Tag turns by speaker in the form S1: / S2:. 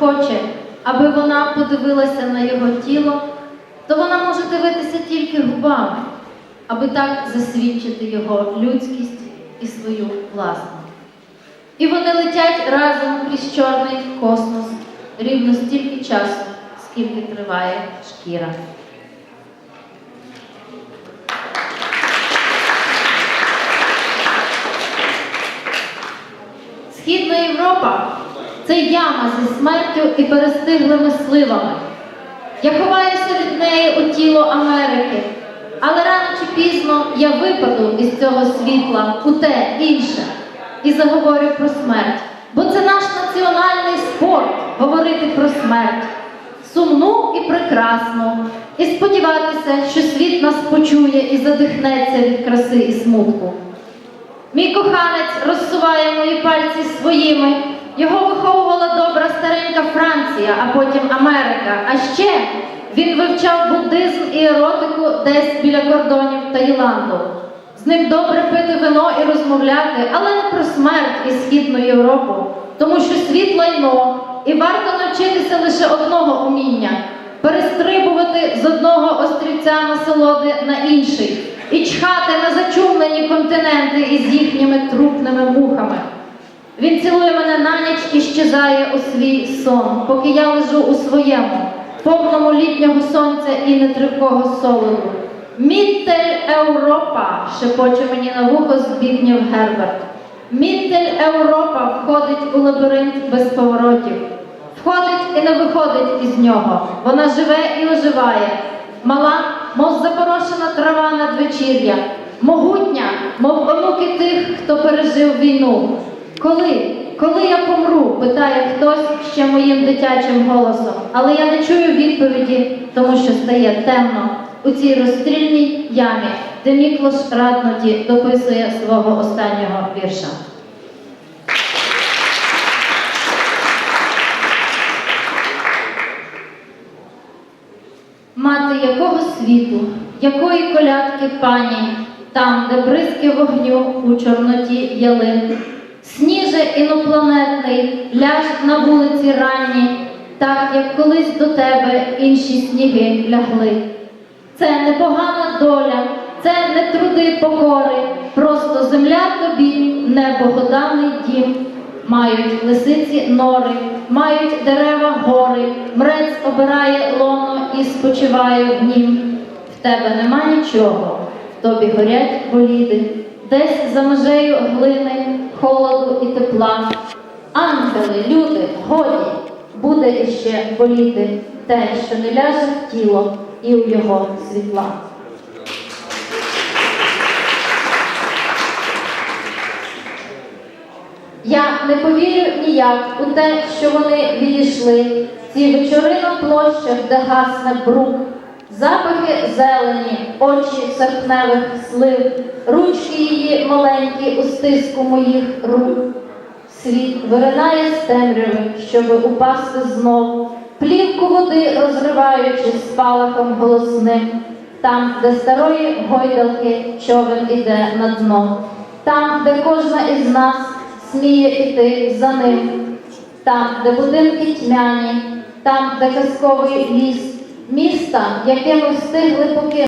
S1: хоче, аби вона подивилася на його тіло, то вона може дивитися тільки губами, аби так засвідчити його людськість і свою власну. І вони летять разом крізь чорний космос рівно стільки часу, скільки триває шкіра. Східна Європа це яма зі смертю і перестиглими сливами. Я ховаюся від неї у тіло Америки, але рано чи пізно я випаду із цього світла у те інше і заговорю про смерть. Бо це наш національний спорт говорити про смерть, сумну і прекрасну, і сподіватися, що світ нас почує і задихнеться від краси і смутку. Мій коханець розсуває мої пальці своїми. Франція, а потім Америка. А ще він вивчав буддизм і еротику десь біля кордонів Таїланду. З ним добре пити вино і розмовляти, але не про смерть і східну Європу, тому що світ лайно, і варто навчитися лише одного уміння перестрибувати з одного острівця насолоди на інший і чхати на зачумлені континенти із їхніми трупними мухами. Він цілує мене на ніч і щезає у свій сон, поки я лежу у своєму, повному літнього сонця і нетривкого солоду. Міттель Европа, шепоче мені на вухо Збігнєв Герберт. Міттель Европа входить у лабіринт без поворотів. Входить і не виходить із нього. Вона живе і оживає. Мала, мов запорошена трава надвечір'я, могутня, мов онуки тих, хто пережив війну. Коли? Коли я помру? питає хтось ще моїм дитячим голосом. Але я не чую відповіді, тому що стає темно у цій розстрільній ямі, де Міклош Радноті дописує свого останнього вірша. Мати якого світу, якої колядки пані, там, де бризки вогню у чорноті ялин, сніже інопланетний, ляж на вулиці ранні, так як колись до тебе інші сніги лягли. Це не погана доля, це не труди покори, просто земля тобі, небогоданий дім. Мають лисиці нори, мають дерева гори, мрець обирає лоно і спочиває в нім. В тебе нема нічого, в тобі горять боліди, десь за межею глини, холоду і тепла. Ангели, люди, годі, буде іще боліти те, що не ляже в тіло і у його світла. Я не повірю ніяк у те, що вони відійшли. Ці вечори на площах, де гасне брук, запахи зелені, очі серпневих слив, ручки її маленькі у стиску моїх рук. Світ виринає з темряви, щоби упасти знов, плівку води розриваючи спалахом голосним, там, де старої гойдалки човен іде на дно, там, де кожна із нас сміє іти за ним, там, де будинки тьмяні, там, де казковий ліс, міста, яке ми встигли покинути.